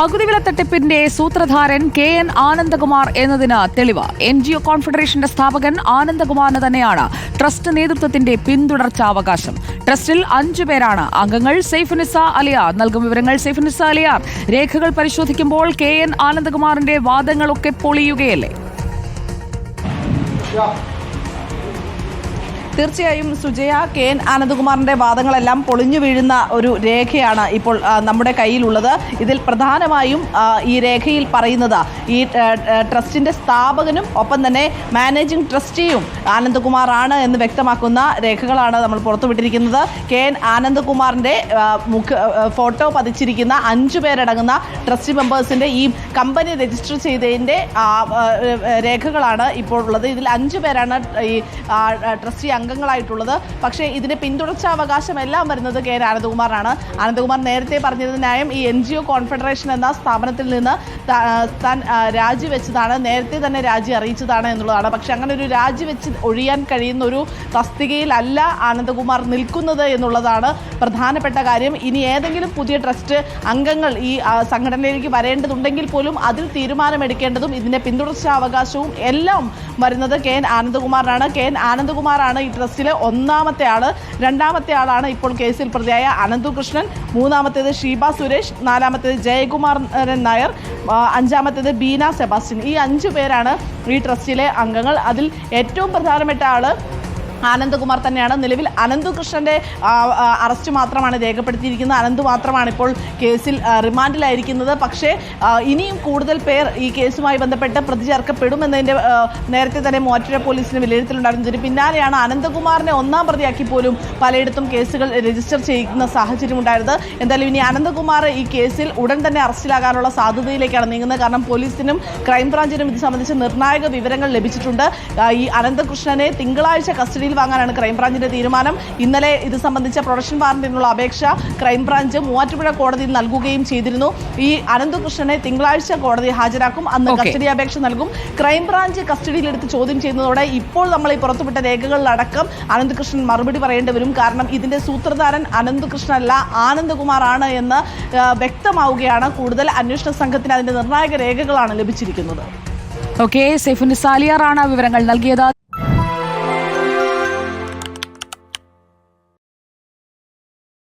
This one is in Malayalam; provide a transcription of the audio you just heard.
പകുതി വില തട്ടിപ്പിന്റെ സൂത്രധാരൻ കെ എൻ ആനന്ദകുമാർ എന്നതിന് തെളിവ്. എൻ ജി ഒ കോൺഫെഡറേഷന്റെ സ്ഥാപകൻ ആനന്ദകുമാറിന് തന്നെയാണ് ട്രസ്റ്റ് നേതൃത്വത്തിന്റെ പിന്തുടർച്ചാവകാശം. ട്രസ്റ്റിൽ അഞ്ചു പേരാണ്. അംഗങ്ങൾ സെയ്ഫുനിസ അലിയാർ. നൽകും വിവരങ്ങൾ സൈഫുനിസ അലിയാർ. രേഖകൾ പരിശോധിക്കുമ്പോൾ കെ എൻ ആനന്ദകുമാറിന്റെ വാദങ്ങളൊക്കെ പൊളിയുകയല്ലേ? തീർച്ചയായും സുജയ കെ എൻ ആനന്ദകുമാറിന്റെ വാദങ്ങളെല്ലാം പൊളിഞ്ഞു വീഴുന്ന ഒരു രേഖയാണ് ഇപ്പോൾ നമ്മുടെ കയ്യിലുള്ളത്. ഇതിൽ പ്രധാനമായും ഈ രേഖയിൽ പറയുന്നത് ഈ ട്രസ്റ്റിന്റെ സ്ഥാപകനും ഒപ്പം തന്നെ മാനേജിംഗ് ട്രസ്റ്റിയും ആനന്ദകുമാറാണ് എന്ന് വ്യക്തമാക്കുന്ന രേഖകളാണ് നമ്മൾ പുറത്തുവിട്ടിരിക്കുന്നത്. കെ എൻ ആനന്ദകുമാറിന്റെ മുഖ ഫോട്ടോ പതിച്ചിരിക്കുന്ന അഞ്ചു പേരടങ്ങുന്ന ട്രസ്റ്റി മെമ്പേഴ്സിന്റെ ഈ കമ്പനി രജിസ്റ്റർ ചെയ്തതിന്റെ രേഖകളാണ് ഇപ്പോൾ ഉള്ളത്. ഇതിൽ അഞ്ചു പേരാണ് ഈ ട്രസ്റ്റി അംഗങ്ങളായിട്ടുള്ളത്. പക്ഷേ ഇതിന് പിന്തുടർച്ചാവകാശം എല്ലാം വരുന്നത് കെ എൻ ആനന്ദകുമാറാണ് ആനന്ദകുമാർ നേരത്തെ പറഞ്ഞത് ന്യായം ഈ എൻ ജി ഒ കോൺഫെഡറേഷൻ എന്ന സ്ഥാപനത്തിൽ നിന്ന് താൻ രാജിവെച്ചതാണ്. നേരത്തെ തന്നെ രാജി അറിയിച്ചതാണ് എന്നുള്ളതാണ്. പക്ഷേ അങ്ങനെ ഒരു രാജിവെച്ച് ഒഴിയാൻ കഴിയുന്ന ഒരു തസ്തികയിലല്ല ആനന്ദകുമാർ നിൽക്കുന്നത് എന്നുള്ളതാണ് പ്രധാനപ്പെട്ട കാര്യം. ഇനി ഏതെങ്കിലും പുതിയ ട്രസ്റ്റ് അംഗങ്ങൾ ഈ സംഘടനയിലേക്ക് വരേണ്ടതുണ്ടെങ്കിൽ പോലും അതിൽ തീരുമാനമെടുക്കേണ്ടതും ഇതിന്റെ പിന്തുടർച്ചാവകാശവും എല്ലാം വരുന്നത് കെ എൻ ആനന്ദകുമാറിനാണ് കെ എൻ ആനന്ദകുമാറാണ് ട്രസ്റ്റിലെ ഒന്നാമത്തെ ആൾ രണ്ടാമത്തെ ആളാണ് ഇപ്പോൾ കേസിൽ പ്രതിയായ അനന്തുകൃഷ്ണൻ മൂന്നാമത്തേത് ഷീബ സുരേഷ് നാലാമത്തേത് ജയകുമാർ നായർ അഞ്ചാമത്തേത് ബീന സെബാസ്റ്റ്യൻ. ഈ അഞ്ചു പേരാണ് ഈ ട്രസ്റ്റിലെ അംഗങ്ങൾ. അതിൽ ഏറ്റവും പ്രധാനപ്പെട്ട ആൾ ആനന്ദകുമാർ തന്നെയാണ്. നിലവിൽ അനന്തുകൃഷ്ണന്റെ അറസ്റ്റ് മാത്രമാണ് രേഖപ്പെടുത്തിയിരിക്കുന്നത്. അനന്ത് മാത്രമാണ് ഇപ്പോൾ കേസിൽ റിമാൻഡിലായിരിക്കുന്നത്. പക്ഷേ ഇനിയും കൂടുതൽ പേർ ഈ കേസുമായി ബന്ധപ്പെട്ട് പ്രതി ചേർക്കപ്പെടുമെന്നതിന്റെ നേരത്തെ തന്നെ മൂവാറ്റുപുഴ പോലീസിന് വിലയിരുത്തലുണ്ടായിരുന്നു. ഇതിന് പിന്നാലെയാണ് അനന്തകുമാറിനെ ഒന്നാം പ്രതിയാക്കി പോലും പലയിടത്തും കേസുകൾ രജിസ്റ്റർ ചെയ്യുന്ന സാഹചര്യം ഉണ്ടായത് എന്തായാലും ഇനി അനന്തകുമാർ ഈ കേസിൽ ഉടൻ തന്നെ അറസ്റ്റിലാകാനുള്ള സാധ്യതയിലേക്കാണ് നീങ്ങുന്നത്. കാരണം പോലീസിനും ക്രൈംബ്രാഞ്ചിനും ഇത് സംബന്ധിച്ച് നിർണായക വിവരങ്ങൾ ലഭിച്ചിട്ടുണ്ട്. ഈ അനന്തകൃഷ്ണനെ തിങ്കളാഴ്ച കസ്റ്റഡിയിൽ വാങ്ങാനാണ് ക്രൈംബ്രാഞ്ചിന്റെ തീരുമാനം. ഇന്നലെ ഇത് സംബന്ധിച്ച പ്രൊഡക്ഷൻ വാറന്റിനുള്ള അപേക്ഷ ക്രൈംബ്രാഞ്ച് മൂവാറ്റുപുഴ കോടതിയിൽ നൽകുകയും ചെയ്തിരുന്നു. ഈ അനന്തകൃഷ്ണനെ തിങ്കളാഴ്ച കോടതി ഹാജരാക്കും. അന്ന് കസ്റ്റഡി അപേക്ഷ നൽകും. ക്രൈംബ്രാഞ്ച് കസ്റ്റഡിയിലെടുത്ത് ചോദ്യം ചെയ്യുന്നതോടെ ഇപ്പോൾ നമ്മൾ ഈ പുറത്തുവിട്ട രേഖകളിലടക്കം അനന്തകൃഷ്ണൻ മറുപടി പറയേണ്ടി വരും. കാരണം ഇതിന്റെ സൂത്രധാരൻ അനന്തകൃഷ്ണൻ അല്ല ആനന്ദകുമാർ ആണ് എന്ന് വ്യക്തമാവുകയാണ്. കൂടുതൽ അന്വേഷണ സംഘത്തിന് അതിന്റെ നിർണായക രേഖകളാണ് ലഭിച്ചിരിക്കുന്നത്. ഓക്കെ സെഫുൻ സാലിയാറാണ് വിവരങ്ങൾ നൽകിയത്.